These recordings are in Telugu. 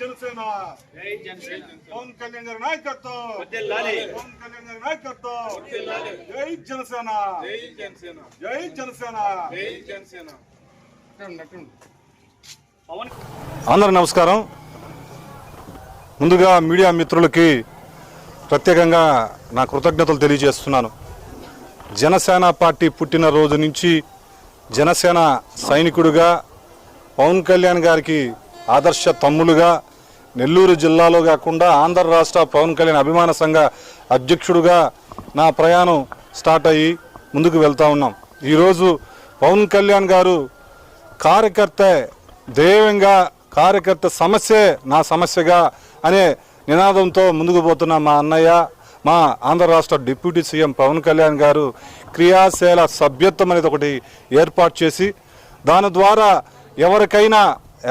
జనసేన. జై జనసేన. పవన్ కళ్యాణ్ గారి నాయకత్వం. పవన్ కళ్యాణ్ గారి నాయకత్వం. జై జనసేన. జై జనసేన. జై జనసేన. జై జనసేన. పవన్ అందరు నమస్కారం. ముందుగా మీడియా మిత్రులకి ప్రత్యేకంగా నా కృతజ్ఞతలు తెలియజేస్తున్నాను. జనసేన పార్టీ పుట్టినరోజు నుంచి జనసేన సైనికుడిగా పవన్ కళ్యాణ్ గారికి ఆదర్శ తమ్ములుగా నెల్లూరు జిల్లాలో కాకుండా ఆంధ్ర రాష్ట్ర పవన్ కళ్యాణ్ అభిమాన సంఘ అధ్యక్షుడుగా నా ప్రయాణం స్టార్ట్ అయ్యి ముందుకు వెళ్తా ఉన్నాం. ఈరోజు పవన్ కళ్యాణ్ గారు కార్యకర్త దైవంగా కార్యకర్త సమస్యే నా సమస్యగా అనే నినాదంతో ముందుకు పోతున్న మా అన్నయ్య మా ఆంధ్ర రాష్ట్ర డిప్యూటీ సీఎం పవన్ కళ్యాణ్ గారు క్రియాశీల సభ్యత్వం అనేది ఒకటి ఏర్పాటు చేసి దాని ద్వారా ఎవరికైనా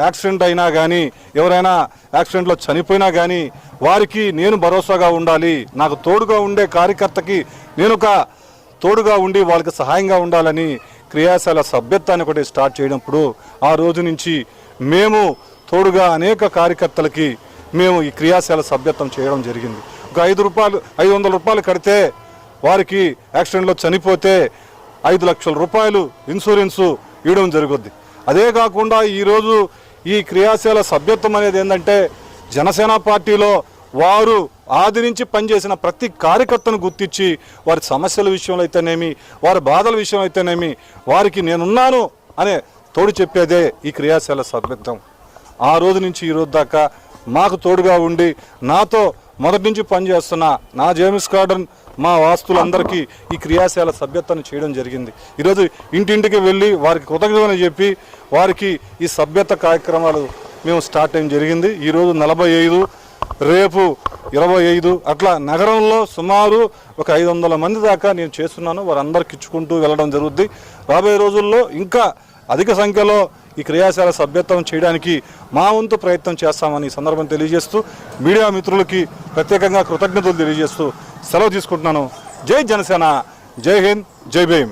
యాక్సిడెంట్ అయినా కానీ ఎవరైనా యాక్సిడెంట్లో చనిపోయినా కానీ వారికి నేను భరోసాగా ఉండాలి. నాకు తోడుగా ఉండే కార్యకర్తకి నేను ఒక తోడుగా ఉండి వాళ్ళకి సహాయంగా ఉండాలని క్రియాశాల సభ్యత్వాన్ని ఒకటి స్టార్ట్ చేయనప్పుడు ఆ రోజు నుంచి మేము తోడుగా అనేక కార్యకర్తలకి మేము ఈ క్రియాశాల సభ్యత్వం చేయడం జరిగింది. ఒక ఐదు రూపాయలు ఐదు వందల రూపాయలు కడితే వారికి యాక్సిడెంట్లో చనిపోతే ఐదు లక్షల రూపాయలు ఇన్సూరెన్సు ఇవ్వడం జరుగుద్ది. అదే కాకుండా ఈరోజు ఈ క్రియాశీల సభ్యత్వం అనేది ఏంటంటే జనసేన పార్టీలో వారు ఆది నుంచి పనిచేసిన ప్రతి కార్యకర్తను గుర్తించి వారి సమస్యల విషయంలో అయితేనేమి వారి బాధల విషయంలో అయితేనేమి వారికి నేనున్నాను అనే తోడు చెప్పేదే ఈ క్రియాశీల సభ్యత్వం. ఆ రోజు నుంచి ఈ రోజు దాకా మాకు తోడుగా ఉండి నాతో మొదటి నుంచి పనిచేస్తున్న నా జేమ్స్ గార్డెన్ మా వాస్తులందరికీ ఈ క్రియాశీల సభ్యతను చేయడం జరిగింది. ఈరోజు ఇంటింటికి వెళ్ళి వారికి కృతజ్ఞతని చెప్పి వారికి ఈ సభ్యత కార్యక్రమాలు మేము స్టార్ట్ అయ్యడం జరిగింది. ఈరోజు నలభై ఐదు రేపు ఇరవై ఐదు అట్లా నగరంలో సుమారు ఒక ఐదు వందల మంది దాకా నేను చేస్తున్నాను. వారందరికి ఇచ్చుకుంటూ వెళ్ళడం జరుగుద్ది. రాబోయే రోజుల్లో ఇంకా అధిక సంఖ్యలో ఈ క్రియాశాల సభ్యత్వం చేయడానికి మా వంతు ప్రయత్నం చేస్తామని ఈ సందర్భం తెలియజేస్తూ మీడియా మిత్రులకి ప్రత్యేకంగా కృతజ్ఞతలు తెలియజేస్తూ సెలవు తీసుకుంటున్నాను. జై జనసేన. జై హింద్. జై భీమ్.